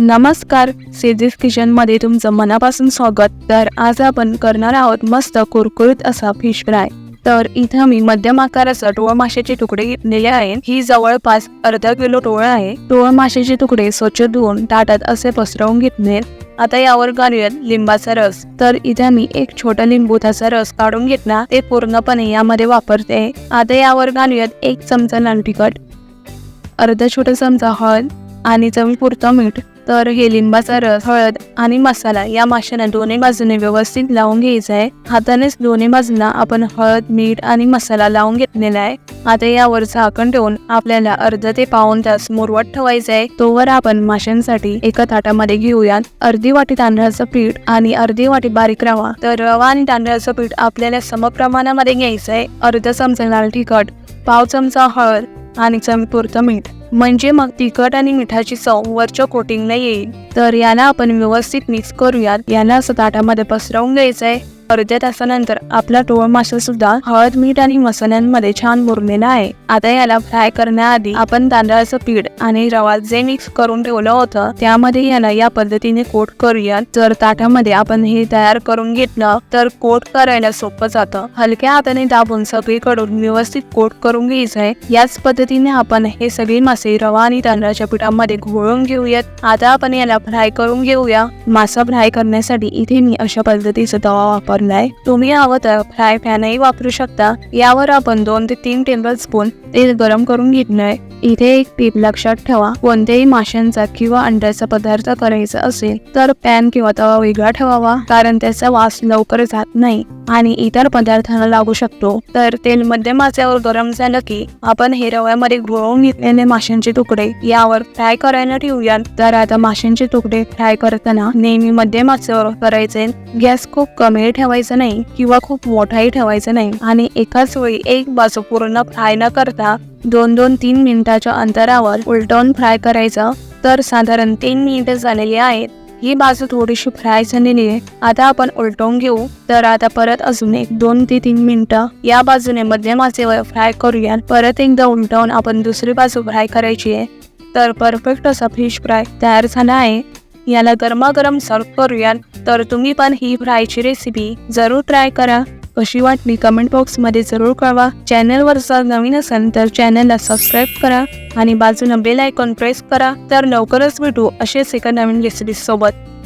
नमस्कार सेजिस किचनमध्ये तुमचं मनापासून स्वागत. तर आज आपण करणार आहोत मस्त कुरकुरीत असा फिश फ्राय. तर इथं मी मध्यम आकाराचा टोळ माशाचे तुकडे घेतलेले आहेत. ही जवळपास अर्धा किलो टोळ आहे. टोळ माशाचे तुकडे स्वच्छ धुवून ताटात असे पसरवून घेतले. आता यावर घालूयात लिंबाचा रस. तर इथे मी एक छोटा लिंबूचा रस काढून घेतला. ते पूर्णपणे यामध्ये वापरते. आता यावर घालूयात एक चमचा लाल तिखट अर्धा छोटा चमचा हळद आणि चवीपुरतं मीठ तर हे लिंबाचा रस हळद आणि मसाला या माशांना दोन्ही बाजूने व्यवस्थित लावून घ्यायचा आहे. हातानेच दोन्ही बाजूला आपण हळद मीठ आणि मसाला लावून घेतलेला आहे. आता यावर झाकण ठेवून आपल्याला अर्धा ते पाऊन तास मुरवत ठेवायचं आहे. तोवर आपण माशांसाठी एका ताटामध्ये घेऊयात. अर्धी वाटी तांदळाचं पीठ आणि अर्धी वाटी बारीक रवा. तर रवा आणि तांदळाचं पीठ आपल्याला समप्रमाणामध्ये घ्यायचं आहे. अर्धा चमचा लाल तिखट पाव चमचा हळद आणि चमपुरतं मीठ. म्हणजे मग तिखट आणि मिठाची चव वरच्या कोटिंगला येईल. तर याला आपण व्यवस्थित मिक्स करूयात. याला असं ताटामध्ये पसरवून घ्यायचं आहे अर्ध्या तासानंतर आपला टोळ मासा सुद्धा हळद मीठ आणि मसाल्यांमध्ये छान मुरलेला आहे. आता याला फ्राय करण्याआधी आपण तांदळाचं पीठ आणि रवा जे मिक्स करून ठेवलं होतं त्यामध्ये याला या पद्धतीने कोट करूयात जर ताटामध्ये आपण हे तयार करून घेतलं तर कोट करायला सोपं जातं. हलक्या हाताने दाबून सगळीकडून व्यवस्थित कोट करून घ्यायचं आहे याच पद्धतीने आपण हे सगळे मासे रवा आणि तांदळाच्या पिठामध्ये घोळून घेऊयात. आता आपण याला फ्राय करून घेऊया. मासा फ्राय करण्यासाठी इथे मी अशा पद्धतीचा तवा वापरलाय तुम्ही हवं तर फ्राय पॅनही वापरू शकता. यावर आपण दोन ते तीन टेबल स्पून तेल गरम करून घेतलंय. इथे एक टीप लक्षात ठेवा. कोणत्याही माशांचा किंवा अंड्याचा पदार्थ करायचा असेल तर पॅन किंवा तवा वेगळा ठेवावा कारण त्याचा वास लवकर जात नाही आणि इतर पदार्थांना लागू शकतो. तर तेल मध्यम आचेवर गरम झालं की आपण हे रव्यामध्ये घोळवून घेतलेले माशांचे तुकडे यावर फ्राय करायला ठेवूयात. तर आता माशांचे तुकडे फ्राय करताना नेहमी मध्यम आचेवर करायचे. गॅस खूप कमी ठेवा. ठेवायचं नाही किंवा खूप मोठाही ठेवायचं नाही. आणि एकाच वेळी एक बाजू पूर्ण फ्राय न करता दोन दोन तीन मिनिटाच्या अंतरावर उलटवून फ्राय करायचं. तर साधारण तीन मिनिटं झालेली आहेत. ही बाजू थोडीशी फ्राय झालेली आहे. आता आपण उलटवून घेऊ. तर आता परत अजून एक दोन ते तीन मिनिटं या बाजूने मध्यम आचेवर फ्राय करूया. परत एकदा उलटवून आपण दुसरी बाजू फ्राय करायची आहे. तर परफेक्ट असा फिश फ्राय तयार झाला आहे. याला गरमागरम सर्व करूया तर तुम्ही पण ही फ्रायची रेसिपी जरूर ट्राय करा. कशी वाटली कमेंट बॉक्समध्ये जरूर कळवा. चॅनलवर जर नवीन असेल तर चॅनलला सबस्क्राईब करा आणि बाजूला बेल आयकॉन प्रेस करा तर लवकरच भेटू असेच एका नवीन रेसिपी सोबत.